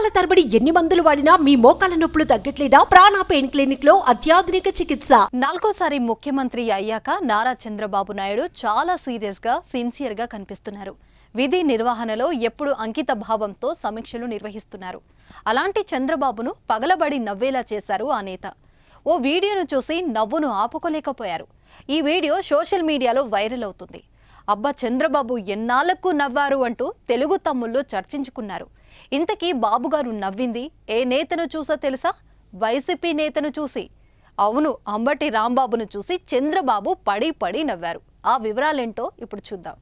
నెలల తరబడి ఎన్ని మందులు వాడినా మీ మోకాల నొప్పులు తగ్గట్లేదా? ప్రాణ పెయిన్ క్లినిక్లో అత్యాధునిక చికిత్స. నాలుగోసారి ముఖ్యమంత్రి అయ్యాక నారా చంద్రబాబు నాయుడు చాలా సీరియస్గా సిన్సియర్గా కనిపిస్తున్నారు. విధి నిర్వహణలో ఎప్పుడు అంకిత భావంతో సమీక్షలు నిర్వహిస్తున్నారు. అలాంటి చంద్రబాబును పగలబడి నవ్వేలా చేశారు ఆ నేత. ఓ వీడియోను చూసి నవ్వును ఆపుకోలేకపోయారు. ఈ వీడియో సోషల్ మీడియాలో వైరల్ అవుతుంది. అబ్బా చంద్రబాబు ఎన్నాళ్ళకు నవ్వారు అంటూ తెలుగు తమ్ముళ్ళు చర్చించుకున్నారు. ఇంతకీ బాబుగారు నవ్వింది ఏ నేతను చూసా తెలుసా? వైసీపీ నేతను చూసి. అవును అంబటి రాంబాబును చూసి చంద్రబాబు పడి పడి నవ్వారు. ఆ వివరాలేంటో ఇప్పుడు చూద్దాం.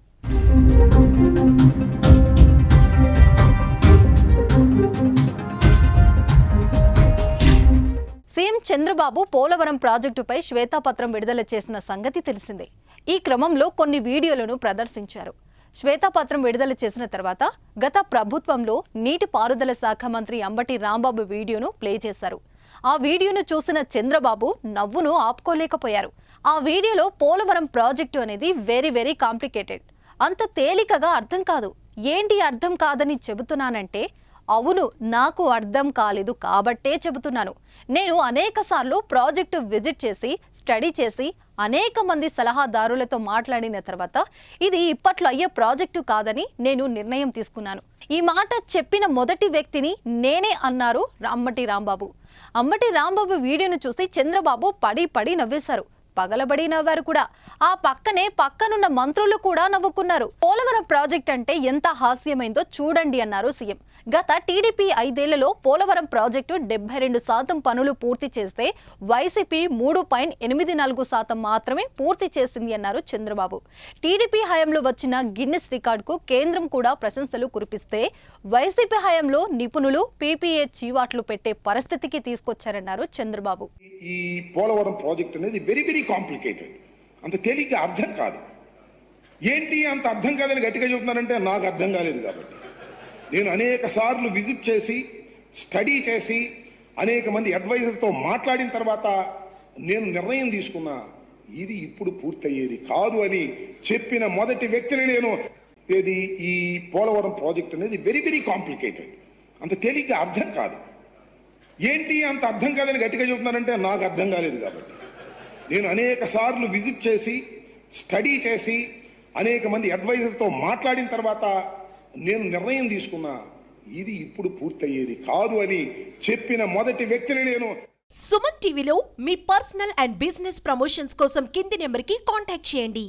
సీఎం చంద్రబాబు పోలవరం ప్రాజెక్టుపై శ్వేతాపత్రం విడుదల చేసిన సంగతి తెలిసిందే. ఈ క్రమంలో కొన్ని వీడియోలను ప్రదర్శించారు. శ్వేతాపత్రం విడుదల చేసిన తర్వాత గత ప్రభుత్వంలో నీటిపారుదల శాఖ మంత్రి అంబటి రాంబాబు వీడియోను ప్లే చేశారు. ఆ వీడియోను చూసిన చంద్రబాబు నవ్వును ఆపుకోలేకపోయారు. ఆ వీడియోలో పోలవరం ప్రాజెక్టు అనేది వెరీ వెరీ కాంప్లికేటెడ్. అంత తేలికగా అర్థం కాదు. ఏంటి అర్థం కాదని చెబుతున్నానంటే అవును నాకు అర్థం కాలేదు కాబట్టే చెబుతున్నాను. నేను అనేకసార్లు ప్రాజెక్టు విజిట్ చేసి స్టడీ చేసి అనేక మంది సలహాదారులతో మాట్లాడిన తర్వాత ఇది ఇప్పట్లో అయ్యే ప్రాజెక్టు కాదని నేను నిర్ణయం తీసుకున్నాను. ఈ మాట చెప్పిన మొదటి వ్యక్తిని నేనే అన్నారు అమ్మటి రాంబాబు. అమ్మటి రాంబాబు వీడియోను చూసి చంద్రబాబు పడి పడి నవ్వేశారు. పగలబడి నవ్వారు కూడా. ఆ పక్కనే పక్కనున్న మంత్రులు కూడా నవ్వుకున్నారు. పోలవరం ప్రాజెక్ట్ అంటే ఎంత హాస్యమైందో చూడండి అన్నారు సీఎం. గత టీడీపీ ఐదేళ్ళలో పోలవరం ప్రాజెక్టు డెబ్బై రెండు శాతం పనులు పూర్తి చేస్తే వైసీపీ మూడు పాయింట్ ఎనిమిది నాలుగు శాతం మాత్రమే పూర్తి చేసింది అన్నారు చంద్రబాబు. టీడీపీ హయాంలో వచ్చిన గిన్నెస్ రికార్డుకు కేంద్రం కూడా ప్రశంసలు కురిపిస్తే వైసీపీ హయాంలో నిపుణులు పీపీఏ చీవాట్లు పెట్టే పరిస్థితికి తీసుకొచ్చారన్నారు చంద్రబాబు. ఈ పోలవరం ప్రాజెక్ట్ అనేది వెరీ వెరీ కాంప్లికేటెడ్ అంత తేలిగ్గా అర్థం కాదు. ఏంటి అంత అర్థం కాదని గట్టిగా చెబుతున్నారంటే నాకు అర్థం కాలేదు కాబట్టి. నేను అనేక సార్లు విజిట్ చేసి స్టడీ చేసి అనేక మంది అడ్వైజర్తో మాట్లాడిన తర్వాత నేను నిర్ణయం తీసుకున్నా ఇది ఇప్పుడు పూర్తయ్యేది కాదు అని చెప్పిన మొదటి వ్యక్తిని నేను ఏది ఈ పోలవరం ప్రాజెక్ట్ అనేది వెరీ వెరీ కాంప్లికేటెడ్ అంత తేలిగ్గా అర్థం కాదు. ఏంటి అంత అర్థం కాదని గట్టిగా చెబుతున్నారంటే నాకు అర్థం కాలేదు కాబట్టి. నేను అనేక సార్లు విజిట్ చేసి స్టడీ చేసి అనేక మంది అడ్వైజర్తో మాట్లాడిన తర్వాత నేను నిర్ణయం తీసుకున్నా ఇది ఇప్పుడు పూర్తయ్యేది కాదు అని చెప్పిన మొదటి వ్యక్తిని నేను సుమన్ టీవీలో మీ పర్సనల్ అండ్ బిజినెస్ ప్రమోషన్స్ కోసం కింది నెంబర్కి కాంటాక్ట్ చేయండి.